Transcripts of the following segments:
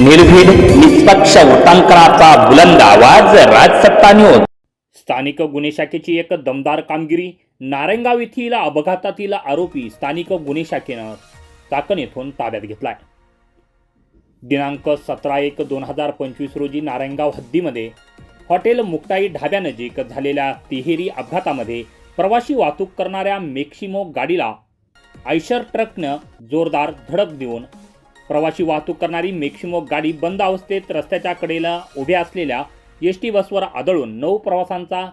निर्भीड निष्पक्ष उटंकराचा बुलंद आवाज राजसत्ता न्यूज स्थानिक गुन्हे शाखेची एक दमदार कामगिरी. नारायणगाव येथील अपघातातील आरोपी स्थानिक गुन्हे शाखेनं चाकण येथून ताब्यात घेतलाय. दिनांक सतरा एक दोन हजार पंचवीस रोजी नारायणगाव हद्दीमध्ये हॉटेल मुक्ताई ढाब्यानजीक झालेल्या तिहेरी अपघातामध्ये प्रवासी वाहतूक करणाऱ्या मेक्सिमो गाडीला आयशर ट्रकनं जोरदार धडक देऊन प्रवासी वाहतूक करणारी मेक्सिमो गाडी बंद अवस्थेत रस्त्याच्या कडेला उभ्या असलेल्या एस टी बसवर आदळून नऊ प्रवाशांचा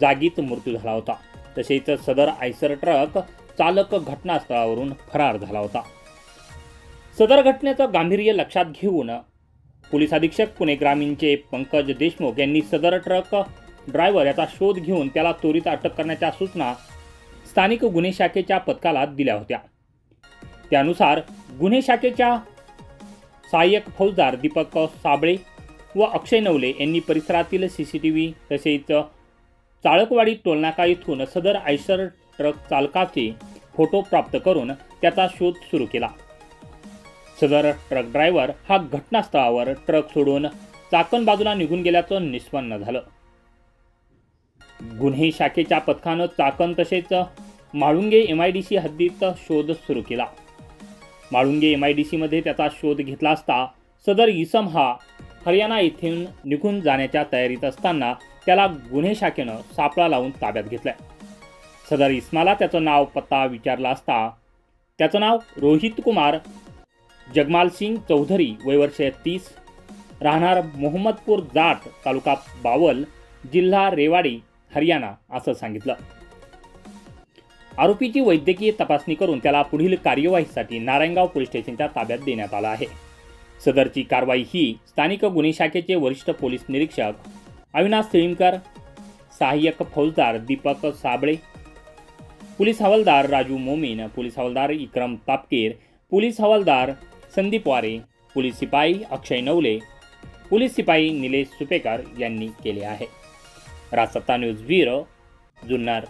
जागीच मृत्यू झाला होता. तसेच सदर आयसर ट्रक चालक घटनास्थळावरून फरार झाला होता. सदर घटनेचं गांभीर्य लक्षात घेऊन पोलीस अधीक्षक पुणे ग्रामीणचे पंकज देशमुख यांनी सदर ट्रक ड्रायव्हर याचा शोध घेऊन त्याला त्वरित अटक करण्याच्या सूचना स्थानिक गुन्हे शाखेच्या पथकाला दिल्या होत्या. त्यानुसार गुन्हे शाखेच्या सहाय्यक फौजदार दीपक साबळे व अक्षय नवले यांनी परिसरातील सी सी टी व्ही तसेच चाळकवाडी टोलनाका येथून सदर आयसर ट्रक चालकाचे फोटो प्राप्त करून त्याचा शोध सुरू केला. सदर ट्रक ड्रायव्हर हा घटनास्थळावर ट्रक सोडून चाकण बाजूला निघून गेल्याचं निष्पन्न झालं. गुन्हे शाखेच्या पथकानं चाकण तसेच Malunge M I D C हद्दीत शोध सुरू केला. माळुंगे एम आय डी सीमध्ये त्याचा शोध घेतला असता सदर इसम हा हरियाणा येथून निघून जाण्याच्या तयारीत असताना त्याला गुन्हे शाखेनं सापळा लावून ताब्यात घेतलाय. सदर इस्माला त्याचं नाव पत्ता विचारला असता त्याचं नाव रोहित कुमार जगमाल सिंग चौधरी वयवर्ष तीस राहणार मोहम्मदपूर जाट तालुका बावल जिल्हा रेवाडी हरियाणा असं सांगितलं. आरोपीची वैद्यकीय तपासणी करून त्याला पुढील कार्यवाहीसाठी नारायणगाव पोलीस स्टेशनच्या ताब्यात देण्यात आला आहे. सदरची कारवाई ही स्थानिक गुन्हे शाखेचे वरिष्ठ पोलीस निरीक्षक अविनाश सिळीमकर सहाय्यक फौजदार दीपक साबळे पोलीस हवालदार राजू मोमीन पोलीस हवालदार इक्रम तापकीर पोलीस हवालदार संदीप वारे पोलीस सिपाई अक्षय नवले पोलीस सिपाई निलेश सुपेकर यांनी केले आहे. Rajsatta news bureau Junnar.